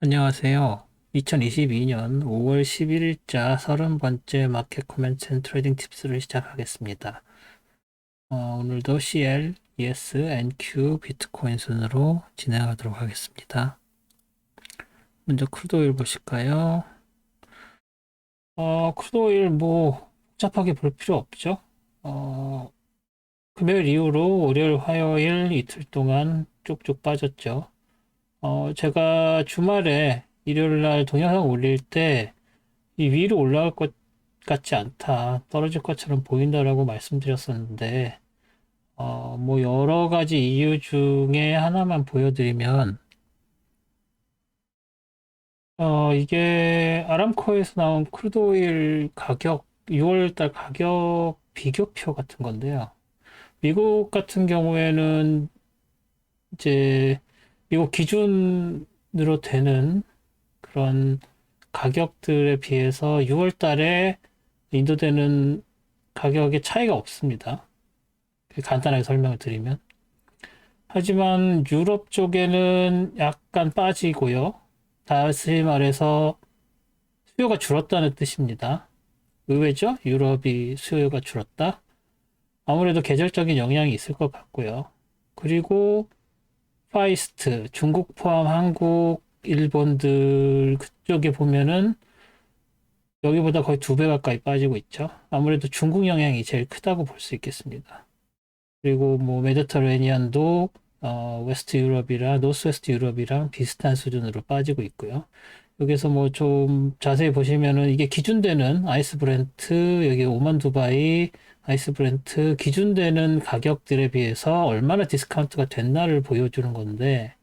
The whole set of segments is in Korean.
안녕하세요. 2022년 5월 11일자 30번째 마켓 코멘트 앤 트레이딩 팁스를 시작하겠습니다. 어, 오늘도 CL, ES, NQ, 비트코인 순으로 진행하도록 하겠습니다. 먼저 크루드오일 보실까요? 어, 크루드오일 뭐 복잡하게 볼 필요 없죠. 어, 금요일 이후로 월요일, 화요일 이틀 동안 쭉쭉 빠졌죠. 어, 제가 주말에 일요일 날 동영상 올릴 때 이 위로 올라갈 것 같지 않다. 떨어질 것처럼 보인다라고 말씀드렸었는데, 어, 뭐 여러 가지 이유 중에 하나만 보여드리면, 어, 이게 아람코에서 나온 크루드 오일 가격, 6월달 가격 비교표 같은 건데요. 미국 같은 경우에는 이제 미국 기준으로 되는 그런 가격들에 비해서 6월 달에 인도되는 가격의 차이가 없습니다. 간단하게 설명을 드리면. 하지만 유럽 쪽에는 약간 빠지고요. 다시 말해서 수요가 줄었다는 뜻입니다. 의외죠? 유럽이 수요가 줄었다. 아무래도 계절적인 영향이 있을 것 같고요. 그리고 파이스트, 중국 포함 한국, 일본들 그쪽에 보면은 여기보다 거의 두 배 가까이 빠지고 있죠. 아무래도 중국 영향이 제일 크다고 볼 수 있겠습니다. 그리고 뭐 메디터레니안도 어, 웨스트 유럽이랑 노스 웨스트 유럽이랑 비슷한 수준으로 빠지고 있고요. 여기서 뭐 좀 자세히 보시면은 이게 기준되는 아이스 브렌트 여기 오만 두바이 아이스 브렌트 기준되는 가격들에 비해서 얼마나 디스카운트가 됐나를 보여주는 건데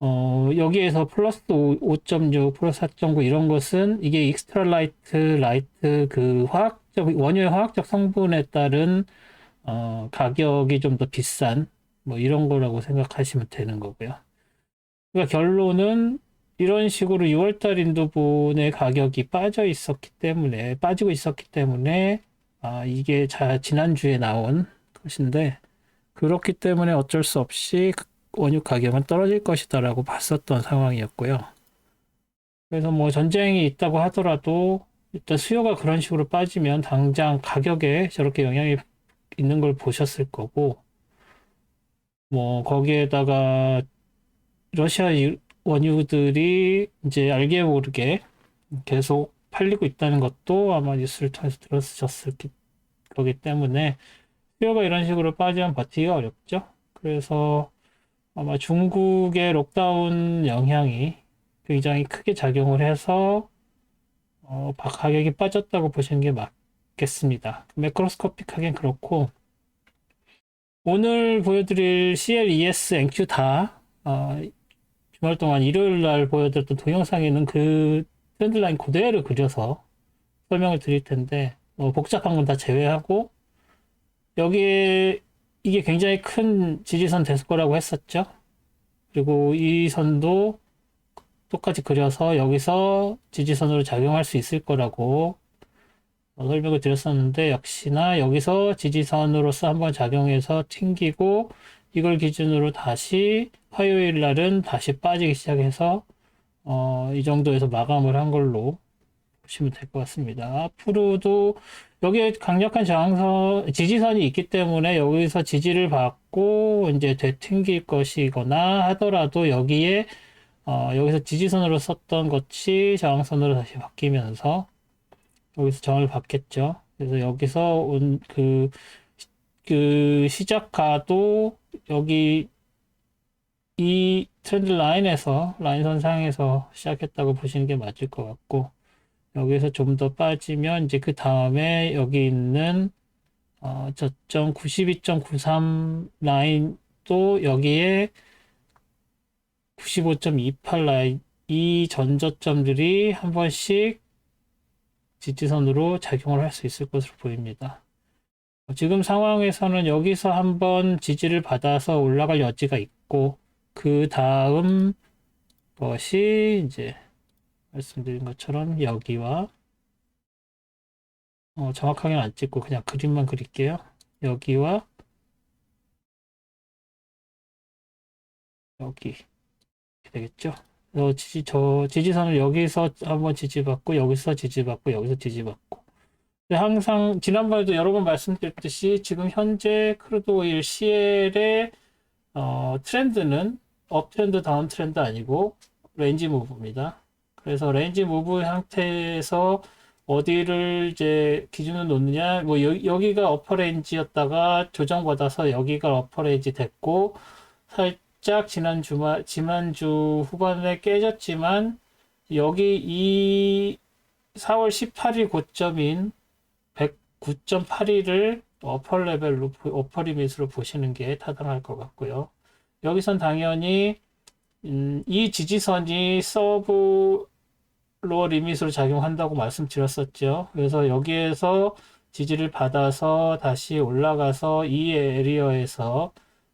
어, 여기에서 플러스 5.6, 플러스 4.9 이런 것은 이게 익스트라 라이트, 라이트 그 화학적, 원유의 화학적 성분에 따른 어, 가격이 좀 더 비싼 뭐 이런 거라고 생각하시면 되는 거고요. 그러니까 결론은 이런 식으로 6월달 인도분의 가격이 빠져 있었기 때문에 빠지고 있었기 때문에 아, 이게 자, 지난주에 나온 것인데 그렇기 때문에 어쩔 수 없이 원유 가격은 떨어질 것이다라고 봤었던 상황이었고요. 그래서 뭐 전쟁이 있다고 하더라도 일단 수요가 그런 식으로 빠지면 당장 가격에 저렇게 영향이 있는 걸 보셨을 거고 뭐 거기에다가 러시아 원유들이 이제 알게 모르게 계속 팔리고 있다는 것도 아마 뉴스를 통해서 들었으셨을 거기 때문에 수요가 이런 식으로 빠지면 버티기가 어렵죠. 그래서 아마 중국의 록다운 영향이 굉장히 크게 작용을 해서 어, 가격이 빠졌다고 보시는 게 맞겠습니다. 매크로스코픽하긴 그렇고 오늘 보여드릴 CLES, NQ 다 어, 주말 동안 일요일 날 보여드렸던 동영상에는 그 트렌드 라인 그대로 그려서 설명을 드릴 텐데 뭐 복잡한 건 다 제외하고 여기에 이게 굉장히 큰 지지선 됐을 거라고 했었죠. 그리고 이 선도 똑같이 그려서 여기서 지지선으로 작용할 수 있을 거라고 설명을 드렸었는데 역시나 여기서 지지선으로서 한번 작용해서 튕기고 이걸 기준으로 다시 화요일 날은 다시 빠지기 시작해서 어, 이 정도에서 마감을 한 걸로 보시면 될 것 같습니다. 앞으로도 여기에 강력한 저항선, 지지선이 있기 때문에 여기서 지지를 받고 이제 되튕길 것이거나 하더라도 여기에 어, 여기서 지지선으로 썼던 것이 저항선으로 다시 바뀌면서 여기서 저항을 받겠죠. 그래서 여기서 온 그, 그 시작가도 여기 이 트렌드 라인에서 라인선 상에서 시작했다고 보시는 게 맞을 것 같고 여기서 좀 더 빠지면 이제 그 다음에 여기 있는 어, 저점 92.93 라인 또 여기에 95.28 라인 이 전저점들이 한 번씩 지지선으로 작용을 할 수 있을 것으로 보입니다. 지금 상황에서는 여기서 한번 지지를 받아서 올라갈 여지가 있고 그 다음 것이 이제 말씀드린 것처럼 여기와 어, 정확하게는 안 찍고 그냥 그림만 그릴게요. 여기와 여기 되겠죠. 어, 지지, 저 지지선을 여기서 한번 지지받고 여기서 지지받고 여기서 지지받고 항상 지난번에도 여러 번 말씀드렸듯이 지금 현재 크루드 오일 CL의 어, 트렌드는 업 트렌드 다운 트렌드 아니고 레인지 무브입니다. 그래서 레인지 무브 상태에서 어디를 이제 기준으로 놓느냐 뭐 여, 여기가 어퍼 레인지였다가 조정받아서 여기가 어퍼 레인지 됐고 살짝 지난 주말 지난주 후반에 깨졌지만 여기 이 4월 18일 고점인 109.81을 어퍼 레벨로 어퍼 리밋으로 보시는 게 타당할 것 같고요. 여기선 당연히 음, 이 지지선이 서브 로어 리밋으로 작용한다고 말씀드렸었죠. 그래서 여기에서 지지를 받아서 다시 올라가서 이 에리어에서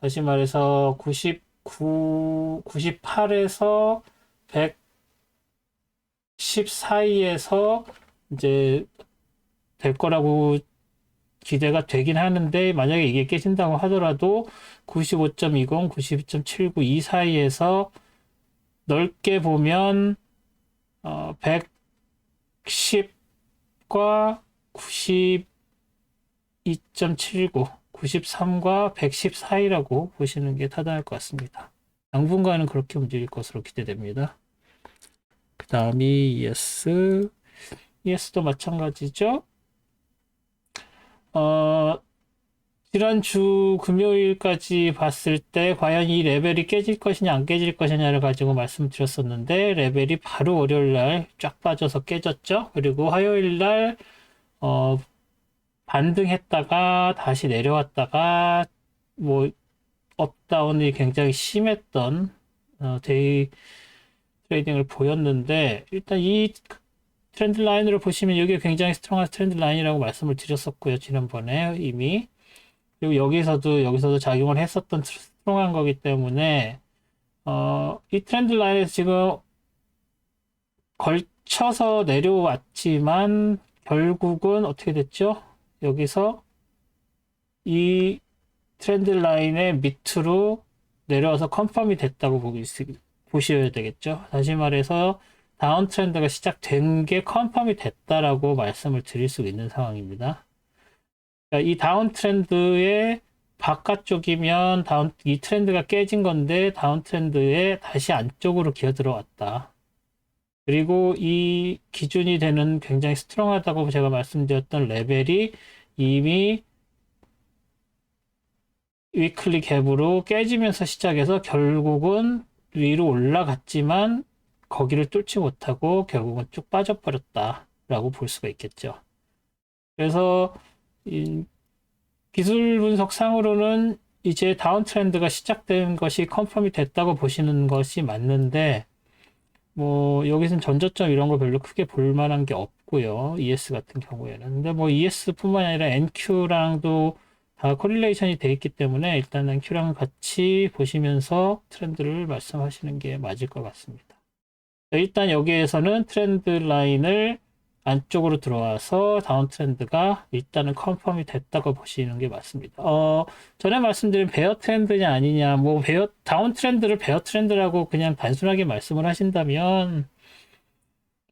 다시 말해서 99, 98에서 110 사이에서 이제 될 거라고 기대가 되긴 하는데 만약에 이게 깨진다고 하더라도 95.20, 92.79 이 사이에서 넓게 보면 어, 110과 92.79, 93과 110 사이라고 보시는 게 타당할 것 같습니다. 당분간은 그렇게 움직일 것으로 기대됩니다. 그 다음이 ES, ES도 마찬가지죠. 어, 지난주 금요일까지 봤을 때 과연 이 레벨이 깨질 것이냐 안 깨질 것이냐를 가지고 말씀드렸었는데 레벨이 바로 월요일 날 쫙 빠져서 깨졌죠. 그리고 화요일 날 어, 반등했다가 다시 내려왔다가 뭐 업다운이 굉장히 심했던 어, 데이 트레이딩을 보였는데 일단 이 트렌드 라인으로 보시면 이게 굉장히 스트롱한 트렌드 라인이라고 말씀을 드렸었고요. 지난번에 이미. 그리고 여기서도 여기서도 작용을 했었던 스트롱한 거기 때문에 어, 이 트렌드 라인에서 지금 걸쳐서 내려왔지만 결국은 어떻게 됐죠? 여기서 이 트렌드 라인의 밑으로 내려와서 컨펌이 됐다고 보기, 보셔야 되겠죠. 다시 말해서 다운 트렌드가 시작된 게 컨펌이 됐다라고 말씀을 드릴 수 있는 상황입니다. 그러니까 이 다운 트렌드의 바깥쪽이면 다운 이 트렌드가 깨진 건데 다운 트렌드에 다시 안쪽으로 기어 들어왔다. 그리고 이 기준이 되는 굉장히 스트롱하다고 제가 말씀드렸던 레벨이 이미 위클리 갭으로 깨지면서 시작해서 결국은 위로 올라갔지만 거기를 뚫지 못하고 결국은 쭉 빠져버렸다라고 볼 수가 있겠죠. 그래서 기술 분석 상으로는 이제 다운 트렌드가 시작된 것이 컨펌이 됐다고 보시는 것이 맞는데 뭐 여기서는 전저점 이런 거 별로 크게 볼 만한 게 없고요. ES 같은 경우에는. 근데 뭐 ES뿐만 아니라 NQ랑도 다 코릴레이션이 돼 있기 때문에 일단 NQ랑 같이 보시면서 트렌드를 말씀하시는 게 맞을 것 같습니다. 일단 여기에서는 트렌드 라인을 안쪽으로 들어와서 다운 트렌드가 일단은 컨펌이 됐다고 보시는 게 맞습니다. 어, 전에 말씀드린 베어 트렌드냐 아니냐, 뭐 베어 다운 트렌드를 베어 트렌드라고 그냥 단순하게 말씀을 하신다면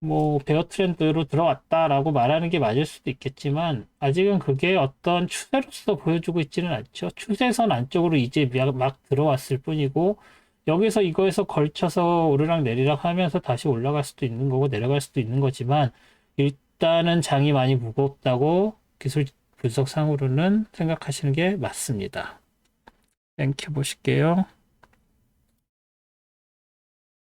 뭐 베어 트렌드로 들어왔다라고 말하는 게 맞을 수도 있겠지만 아직은 그게 어떤 추세로서 보여주고 있지는 않죠. 추세선 안쪽으로 이제 막 들어왔을 뿐이고 여기서 이거에서 걸쳐서 오르락 내리락 하면서 다시 올라갈 수도 있는 거고 내려갈 수도 있는 거지만 일단은 장이 많이 무겁다고 기술 분석상으로는 생각하시는 게 맞습니다. 땡큐 보실게요.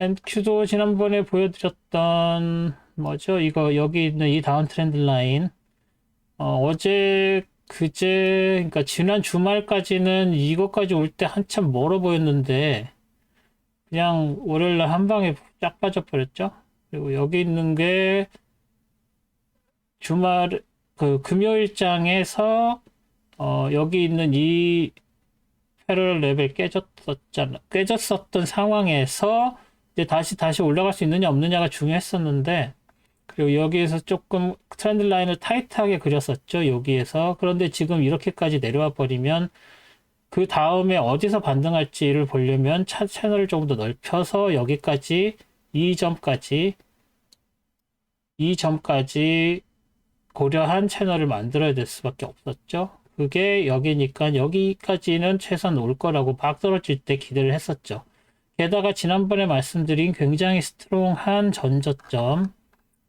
NQ도 지난번에 보여드렸던 뭐죠? 이거 여기 있는 이 다운 트렌드 라인 어, 제 그제 그러니까 지난 주말까지는 이것까지 올 때 한참 멀어 보였는데 그냥 월요일날 한 방에 쫙 빠져버렸죠. 그리고 여기 있는 게 주말 그 금요일장에서 어 여기 있는 이 패럴 레벨 깨졌었잖아 깨졌었던 상황에서 이제 다시 다시 올라갈 수 있느냐 없느냐가 중요했었는데 그리고 여기에서 조금 트렌드 라인을 타이트하게 그렸었죠 여기에서 그런데 지금 이렇게까지 내려와 버리면 그 다음에 어디서 반등할지를 보려면 차, 채널을 조금 더 넓혀서 여기까지 이 점까지 이 점까지 고려한 채널을 만들어야 될 수밖에 없었죠. 그게 여기니까 여기까지는 최소한 올 거라고 막 떨어질 때 기대를 했었죠. 게다가 지난번에 말씀드린 굉장히 스트롱한 전저점,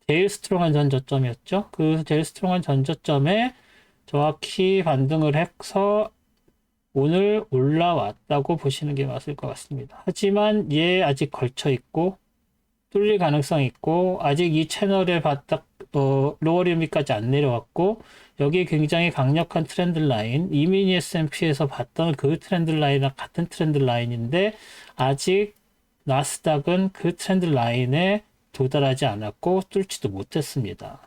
제일 스트롱한 전저점이었죠. 그 제일 스트롱한 전저점에 정확히 반등을 해서 오늘 올라왔다고 보시는 게 맞을 것 같습니다. 하지만 얘 아직 걸쳐 있고 뚫릴 가능성이 있고 아직 이 채널의 바닥 어, 로어 리밋까지 안 내려왔고 여기 굉장히 강력한 트렌드 라인 이미니 S&P에서 봤던 그 트렌드 라인과 같은 트렌드 라인인데 아직 나스닥은 그 트렌드 라인에 도달하지 않았고 뚫지도 못했습니다.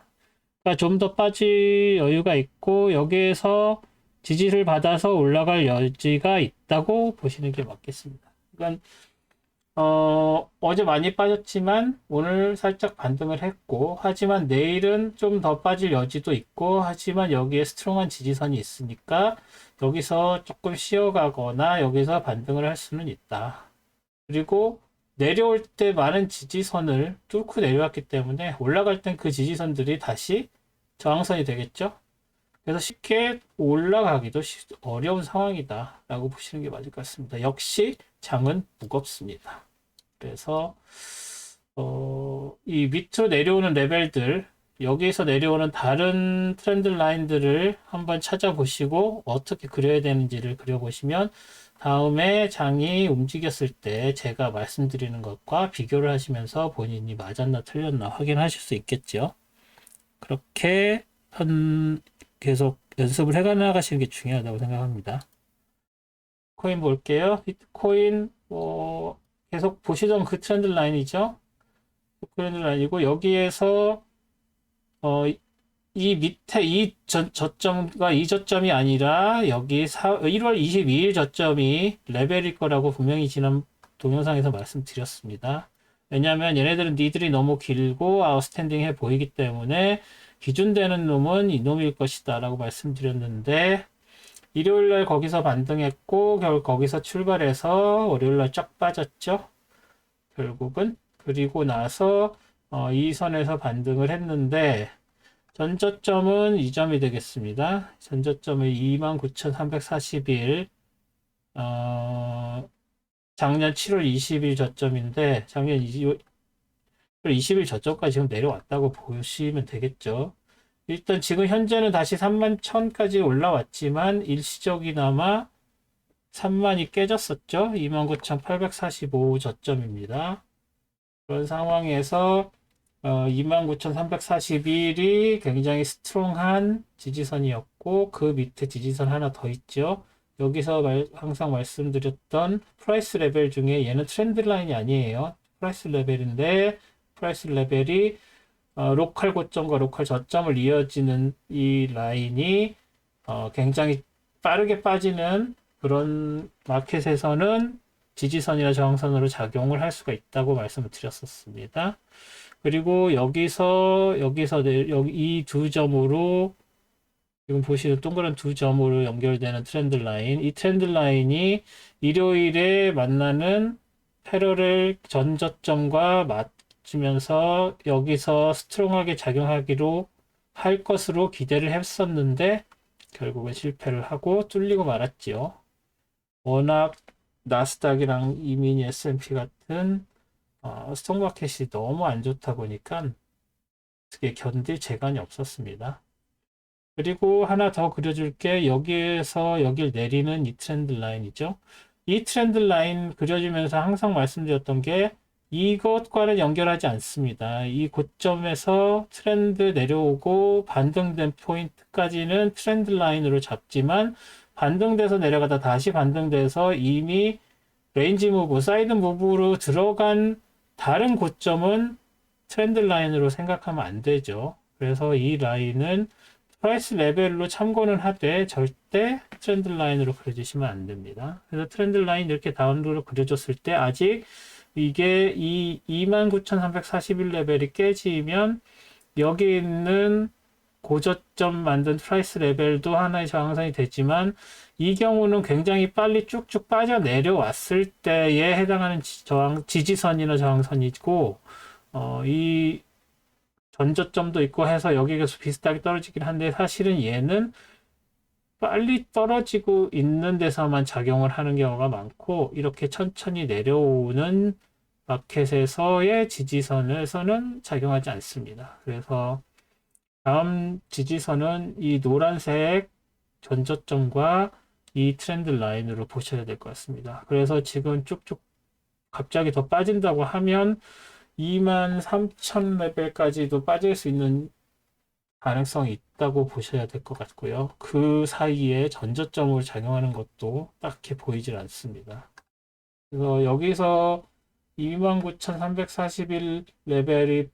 그러니까 좀 더 빠질 여유가 있고 여기에서 지지를 받아서 올라갈 여지가 있다고 보시는 게 맞겠습니다. 그러니까 어, 어제 많이 빠졌지만 오늘 살짝 반등을 했고 하지만 내일은 좀 더 빠질 여지도 있고 하지만 여기에 스트롱한 지지선이 있으니까 여기서 조금 쉬어가거나 여기서 반등을 할 수는 있다. 그리고 내려올 때 많은 지지선을 뚫고 내려왔기 때문에 올라갈 땐 그 지지선들이 다시 저항선이 되겠죠. 그래서 쉽게 올라가기도 쉬- 어려운 상황이다 라고 보시는 게 맞을 것 같습니다. 역시 장은 무겁습니다. 그래서 어, 이 밑으로 내려오는 레벨들 여기에서 내려오는 다른 트렌드 라인들을 한번 찾아보시고 어떻게 그려야 되는지를 그려보시면 다음에 장이 움직였을 때 제가 말씀드리는 것과 비교를 하시면서 본인이 맞았나 틀렸나 확인하실 수 있겠죠. 그렇게 한 계속 연습을 해가 나가시는 게 중요하다고 생각합니다. 코인 볼게요. 비트코인 뭐 계속 보시던 그 트렌드 라인이죠. 그 트렌드 라인이고 여기에서 어, 이 밑에 이 저, 저점과 이 저점이 아니라 여기 4, 1월 22일 저점이 레벨일 거라고 분명히 지난 동영상에서 말씀드렸습니다. 왜냐하면 얘네들은 니들이 너무 길고 아웃스탠딩해 보이기 때문에 기준되는 놈은 이놈일 것이다 라고 말씀드렸는데 일요일날 거기서 반등했고 결국 거기서 출발해서 월요일날 쫙 빠졌죠? 결국은? 그리고 나서 어, 이 선에서 반등을 했는데 전저점은 이 점이 되겠습니다. 전저점은 29,341 어, 작년 7월 20일 저점인데 작년 20, 20일 저점까지 지금 내려왔다고 보시면 되겠죠. 일단 지금 현재는 다시 3만 1000까지 올라왔지만 일시적이나마 3만이 깨졌었죠. 29,845 저점입니다. 그런 상황에서 어, 29,341이 굉장히 스트롱한 지지선이었고 그 밑에 지지선 하나 더 있죠. 여기서 말- 항상 말씀드렸던 프라이스 레벨 중에 얘는 트렌드 라인이 아니에요. 프라이스 레벨인데 프라이스 레벨이 어, 로컬 고점과 로컬 저점을 이어지는 이 라인이 어, 굉장히 빠르게 빠지는 그런 마켓에서는 지지선이나 저항선으로 작용을 할 수가 있다고 말씀을 드렸었습니다. 그리고 여기서 여기서 내- 여기 이 두 점으로 지금 보시는 동그란 두 점으로 연결되는 트렌드 라인, 이 트렌드 라인이 일요일에 만나는 패러렐 전저점과 맞 으면서 여기서 스트롱하게 작용하기로 할 것으로 기대를 했었는데 결국은 실패를 하고 뚫리고 말았지요. 워낙 나스닥이랑 이미니 S&P 같은 어, 스톡마켓이 너무 안 좋다 보니까 어떻게 견딜 재간이 없었습니다. 그리고 하나 더 그려줄 게. 여기에서 여길 내리는 이 트렌드 라인이죠. 이 트렌드 라인 그려주면서 항상 말씀드렸던 게 이것과는 연결하지 않습니다. 이 고점에서 트렌드 내려오고 반등된 포인트까지는 트렌드 라인으로 잡지만 반등돼서 내려가다 다시 반등돼서 이미 레인지 무브, 사이드 무브로 들어간 다른 고점은 트렌드 라인으로 생각하면 안 되죠. 그래서 이 라인은 프라이스 레벨로 참고는 하되 절대 트렌드 라인으로 그려주시면 안 됩니다. 그래서 트렌드 라인 이렇게 다운으로 그려줬을 때 아직 이게 이 29,341 레벨이 깨지면 여기 있는 고저점 만든 프라이스 레벨도 하나의 저항선이 되지만 이 경우는 굉장히 빨리 쭉쭉 빠져 내려왔을 때에 해당하는 지- 저항 지지선이나 저항선이고 어, 이 전저점도 있고 해서 여기 계속 비슷하게 떨어지긴 한데 사실은 얘는 빨리 떨어지고 있는 데서만 작용을 하는 경우가 많고 이렇게 천천히 내려오는 마켓에서의 지지선에서는 작용하지 않습니다. 그래서 다음 지지선은 이 노란색 전저점과 이 트렌드 라인으로 보셔야 될 것 같습니다. 그래서 지금 쭉쭉 갑자기 더 빠진다고 하면 23,000 레벨까지도 빠질 수 있는 가능성이 있다고 보셔야 될 것 같고요. 그 사이에 전저점으로 작용하는 것도 딱히 보이질 않습니다. 그래서 여기서 29,341 레벨이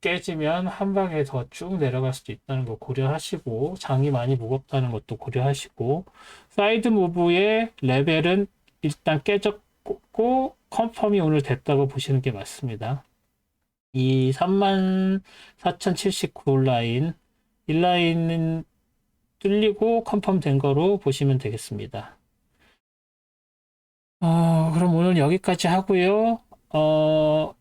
깨지면 한 방에 더 쭉 내려갈 수도 있다는 거 고려하시고 장이 많이 무겁다는 것도 고려하시고 사이드 무브의 레벨은 일단 깨졌고 컨펌이 오늘 됐다고 보시는 게 맞습니다. 이 34,079 라인 1라인은 뚫리고 컨펌 된 거로 보시면 되겠습니다. 어, 그럼 오늘 여기까지 하고요. 어,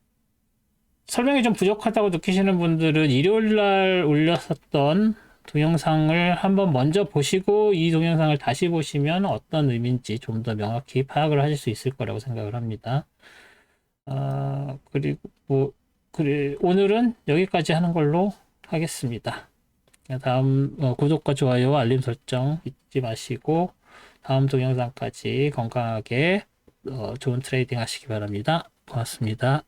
설명이 좀 부족하다고 느끼시는 분들은 일요일 날 올렸었던 동영상을 한번 먼저 보시고 이 동영상을 다시 보시면 어떤 의미인지 좀 더 명확히 파악을 하실 수 있을 거라고 생각을 합니다. 아, 그리고 뭐, 그래, 오늘은 여기까지 하는 걸로 하겠습니다. 다음 어, 구독과 좋아요, 알림 설정 잊지 마시고 다음 동영상까지 건강하게 어, 좋은 트레이딩 하시기 바랍니다. 고맙습니다.